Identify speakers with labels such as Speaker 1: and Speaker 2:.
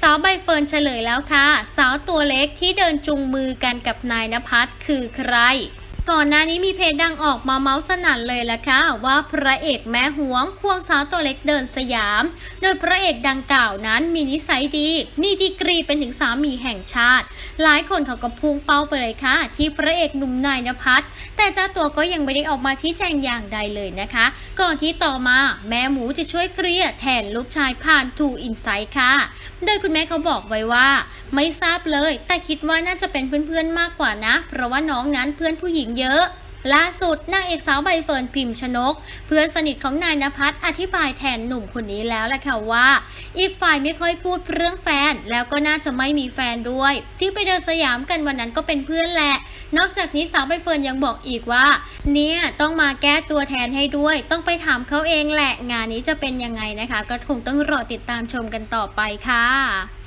Speaker 1: สาวใบเฟิร์นเฉลยแล้วค่ะ สาวตัวเล็กที่เดินจุงมือกันกับนายนภัสคือใคร ก่อนหน้านี้มีเพจดังออกมาเมาส์สนั่นเลยละค่ะว่าพระเอกแม่หวงควงสาวตัวเล็กเดินสยาม โดยพระเอกดังกล่าวนั้นมีนิสัยดีมีดีกรีเป็นถึงสามีแห่งชาติ หลายคนเขาก็พุ่งเป้าไปเลยค่ะ ที่พระเอกหนุ่มนายนภัสแต่เจ้าตัวก็ยังไม่ได้ออกมาชี้แจงอย่างใดเลยนะคะ ก่อนที่ต่อมาแม่หมูจะช่วยเคลียร์แทนลูกชายผ่านทูอินไซต์ค่ะ โดยคุณแม่เขาบอกไว้ว่า ไม่ทราบเลย แต่คิดว่าน่าจะเป็นเพื่อนๆมากกว่านะ เพราะว่าน้องนั้นเพื่อนผู้หญิงเยอะ ล่าสุดนางเอกสาวใบเฟิร์นพิมพ์ชนก เพื่อนสนิทของนายนภัสอธิบายแทนหนุ่มคนนี้แล้วแหละค่ะว่า อีกฝ่ายไม่ค่อยพูดเรื่องแฟน แล้วก็น่าจะไม่มีแฟนด้วย ที่ไปเดินสยามกันวันนั้นก็เป็นเพื่อนแหละ นอกจากนี้สาวใบเฟิร์นยังบอกอีกว่า เนี่ยต้องมาแก้ตัวแทนให้ด้วย ต้องไปถามเขาเองแหละ งานนี้จะเป็นยังไงนะคะ ก็คงต้องรอติดตามชมกันต่อไปค่ะ